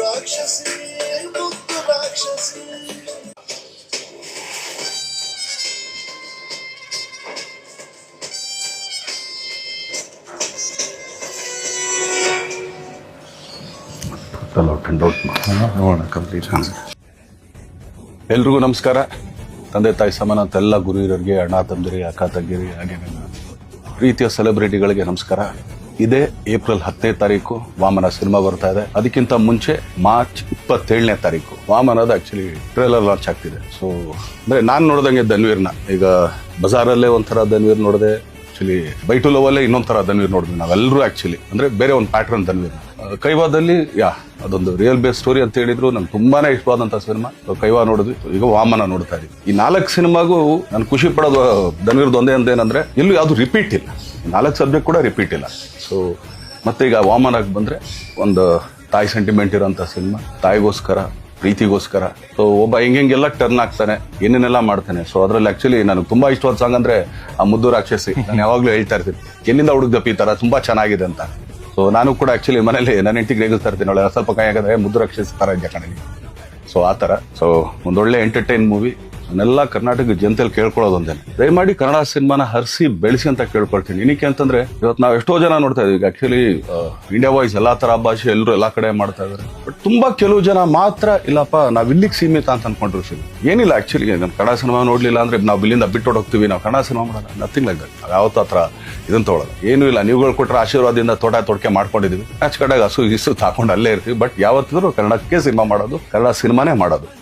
ರಾಕ್ಷಸಿ ಮುದ್ದು ರಾಕ್ಷಸಿ. ನೋಡೋಣ ಕಂಪ್ಲೀಟ್ ಎಲ್ರಿಗೂ ನಮಸ್ಕಾರ. ತಂದೆ ತಾಯಿ ಸಮಾನ ಅಂತ ಎಲ್ಲ ಗುರು ಹಿರಿಯರಿಗೆ ಅಣ್ಣ ತಂದಿರಿ ಅಕ್ಕ ತಂಗಿರಿ ಹಾಗೆ ನನ್ನ ಪ್ರೀತಿಯ ಸೆಲೆಬ್ರಿಟಿಗಳಿಗೆ ನಮಸ್ಕಾರ. ಇದೇ ಏಪ್ರಿಲ್ ಹತ್ತನೇ ತಾರೀಕು ವಾಮನ ಸಿನಿಮಾ ಬರ್ತಾ ಇದೆ. ಅದಕ್ಕಿಂತ ಮುಂಚೆ ಮಾರ್ಚ್ ಇಪ್ಪತ್ತೇಳನೇ ತಾರೀಕು. ವಾಮನದ ಆಕ್ಚುಲಿ ಟ್ರೇಲರ್ ಲಾಂಚ್ ಆಗ್ತಿದೆ. ಸೊ ಅಂದ್ರೆ ನಾನು ನೋಡಿದಂಗೆ ಧನ್ವೀರ್ನ. ಈಗ ಬಜಾರಲ್ಲೇ ಒಂಥರ ಧನ್ವೀರ್ ನೋಡಿದೆ. ಆಕ್ಚುಲಿ ಬೈಟು ಲವ್ ಅಲ್ಲೇ ಇನ್ನೊಂದ್ ತರ ಧನ್ವೀರ್ ನೋಡಿದ್ವಿ ನಾವೆಲ್ಲರೂ ಆಕ್ಚುಲಿ ಅಂದ್ರೆ ಬೇರೆ ಒಂದು ಪ್ಯಾಟರ್ನ್ ಧನ್ವೀರ್ ಕೈವಾದಲ್ಲಿ, ಯಾ, ಅದೊಂದು ರಿಯಲ್ ಬೇಸ್ ಸ್ಟೋರಿ ಅಂತ ಹೇಳಿದ್ರು. ನಂಗೆ ತುಂಬಾನೇ ಇಷ್ಟವಾದಂತ ಸಿನಿಮಾ. ಕೈವಾ ನೋಡಿದ್ವಿ. ಈಗ ವಾಮನ ನೋಡ್ತಾ ಇದೀವಿ. ಈ ನಾಲ್ಕು ಸಿನಿಮಾಗೂ ನಾನು ಖುಷಿ ಪಡೋದು ಧನ್ವೀರ್ದು ಒಂದೇ ಅಂತ ಏನಂದ್ರೆ ಎಲ್ಲೂ ಯಾವ್ದು ರಿಪೀಟ್ ಇಲ್ಲ. ನಾಲ್ಕು ಸಬ್ಜೆಕ್ಟ್ ಕೂಡ ರಿಪೀಟ್ ಇಲ್ಲ. ಸೊ ಮತ್ತೆ ಈಗ ವಾಮನಾಗಿ ಬಂದರೆ ಒಂದು ತಾಯಿ ಸೆಂಟಿಮೆಂಟ್ ಇರೋಂಥ ಸಿನಿಮಾ ತಾಯಿಗೋಸ್ಕರ, ಪ್ರೀತಿಗೋಸ್ಕರ. ಸೊ ಒಬ್ಬ ಹೆಂಗೆಲ್ಲ ಟರ್ನ್ ಆಗ್ತಾನೆ, ಏನೇನೆಲ್ಲ ಮಾಡ್ತಾನೆ. ಸೊ ಅದರಲ್ಲಿ ಆ್ಯಕ್ಚುಲಿ ನನಗೆ ತುಂಬಾ ಇಷ್ಟವಾದ ಸಾಂಗ್ ಅಂದರೆ ಆ ಮುದ್ದು ರಾಕ್ಷಸಿ. ನಾನು ಯಾವಾಗಲೂ ಹೇಳ್ತಾ ಇರ್ತೀನಿ, ಎಲ್ಲಿಂದ ಹುಡುಗ್ದಪ್ಪ ಈ ತರ? ತುಂಬಾ ಚೆನ್ನಾಗಿದೆ ಅಂತ. ಸೊ ನಾನು ಕೂಡ ಆ್ಯಕ್ಚುಲಿ ಮನೇಲಿ ನನ್ನ ಹೆಂಡತಿಗೆ ರೇಗಿಸ್ತಾ ಇರ್ತೀನಿ ಅವಳೆ ಸ್ವಲ್ಪ ಕೈ ಆಗಿದ್ರೆ ಮುದ್ದು ರಾಕ್ಷಸಿ ಥರ ಇದೆ ಕಣಲಿ ಸೊ ಆ ಥರ ಸೊ ಒಂದೊಳ್ಳೆ ಎಂಟರ್ಟೈನ್ ಮೂವಿ ಅದನ್ನೆಲ್ಲ ಕರ್ನಾಟಕ ಜನತೆಯಲ್ಲಿ ಕೇಳ್ಕೊಳ್ಳೋದು ಒಂದೇನೆ ದಯಮಾಡಿ ಕನ್ನಡ ಸಿನಿಮಾನ ಹರಿಸಿ, ಬೆಳೆಸಿ ಅಂತ ಕೇಳ್ಕೊಳ್ತೀನಿ. ಏನಕ್ಕೆ ಅಂತಂದ್ರೆ, ಇವತ್ತು ನಾವು ಎಷ್ಟೋ ಜನ ನೋಡ್ತಾ ಇದೀವಿ. ಆಕ್ಚುಲಿ ಇಂಡಿಯಾ ವಾಯ್ಸ್ ಎಲ್ಲಾ ತರ ಭಾಷೆ ಎಲ್ಲರೂ ಎಲ್ಲಾ ಕಡೆ ಮಾಡ್ತಾ ಇದಾರೆ. ಬಟ್ ತುಂಬಾ ಕೆಲವು ಜನ ಮಾತ್ರ, ಇಲ್ಲಪ್ಪ, ನಾವ್ ಇಲ್ಲಿಗೆ ಸೀಮಿತ ಅಂತ ಅನ್ಕೊಂಡ್ರು ಅನ್ಕೊಂಡಿರ್ತೀವಿ ಏನಿಲ್ಲ ಆಕ್ಚುಲಿ ನಮ್ ಕನ್ನಡ ಸಿನಿಮಾ ನೋಡ್ಲಿಲ್ಲ ಅಂದ್ರೆ ನಾವು ಇಲ್ಲಿಂದ ಬಿಟ್ಟು ಹೋಗ್ತೀವಿ. ನಾವು ಕನ್ನಡ ಸಿನಿಮಾ ಮಾಡೋಣ ನಥಿಂಗ್ ಲೈಕ್ ದಟ್ ನಾವು ಯಾವತ್ತೂ ಹತ್ರ ಇದನ್ನ ತೊಗೊಳಲ್ಲ. ಏನೂ ಇಲ್ಲ. ನೀವುಗಳು ಕೊಟ್ಟರೆ ಆಶೀರ್ವಾದದಿಂದ ತೋಟ ತೊಡಕೆ ಮಾಡ್ಕೊಂಡಿದೀವಿ. ಕಡೆಗೆ ಹಸು ಹಿಸು ಹಾಕೊಂಡು ಅಲ್ಲೇ ಇರ್ತೀವಿ. ಬಟ್ ಯಾವತ್ತಿದ್ರು ಕನ್ನಡಕ್ಕೆ ಸಿನಿಮಾ ಮಾಡೋದು, ಕನ್ನಡ ಸಿನಿಮಾನೇ ಮಾಡೋದು.